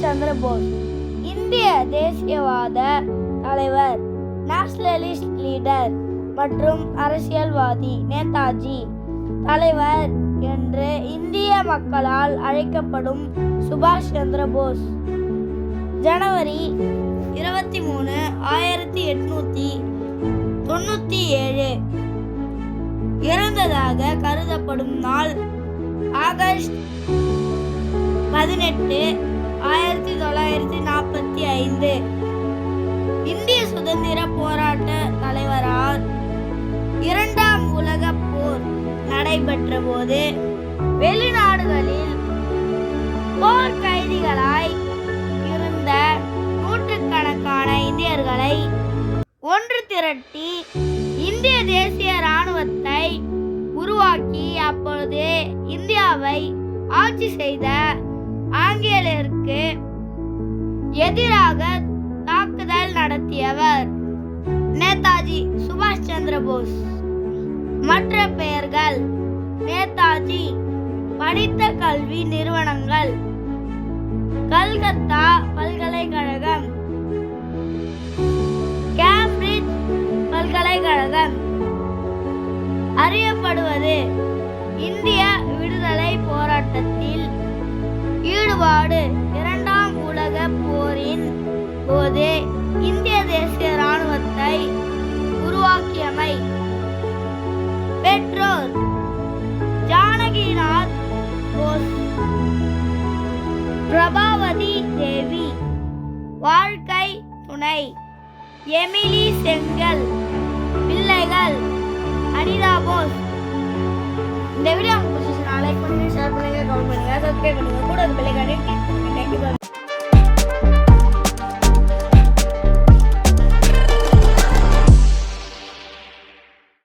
சந்திர போஸ் இந்திய தேசியவாத தலைவர் நேஷனலிஸ்ட் லீடர் மற்றும் அரசியல்வாதி நேதாஜி தலைவர் என்று இந்திய மக்களால் அழைக்கப்படும் சுபாஷ் சந்திர போஸ். ஜனவரி இருபத்தி மூணு ஆயிரத்தி எட்நூத்தி தொண்ணூத்தி ஏழு இறந்ததாக கருதப்படும் நாள் ஆகஸ்ட் பதினெட்டு ஆயிரத்தி தொள்ளாயிரத்தி நாற்பத்தி ஐந்து. இந்திய சுதந்திர போராட்ட தலைவரால் இரண்டாம் உலகப் போர் நடைபெற்ற போது வெளிநாடுகளில் போர் கைதிகளாய் இருந்த நூற்றுக்கணக்கான இந்தியர்களை ஒன்று திரட்டி இந்திய தேசிய இராணுவத்தை உருவாக்கி அப்பொழுது இந்தியாவை ஆட்சி செய்த ஆங்கிலேயருக்கு எதிராக தாக்குதல் நடத்தியவர் நேதாஜி சுபாஷ் சந்திர போஸ். மற்ற பெயர்கள் நேதாஜி படித்த கல்வி நிறுவனங்கள். கல்கத்தா பல்கலைக்கழகம். கேம்பிரிட்ஜ் பல்கலைக்கழகம். அறியப்படுவது இந்திய விடுதலை போராட்டத்தில் ஈடுபாடு இரண்டாம் உலக போரின் போது இந்திய தேசிய இராணுவத்தை உருவாக்கியமை. பெற்றோர் ஜானகிநாத் போஸ் பிரபாவதி தேவி வாழ்க்கை துணை எமிலி செங்கல் பிள்ளைகள் அனிதா போஸ். இந்த வீடியோ கமெண்ட் பண்ணுங்க சப்ஸ்கிரைப் பண்ணுங்க கூட பெல்லைக்கானே கிளிக் பண்ணுங்க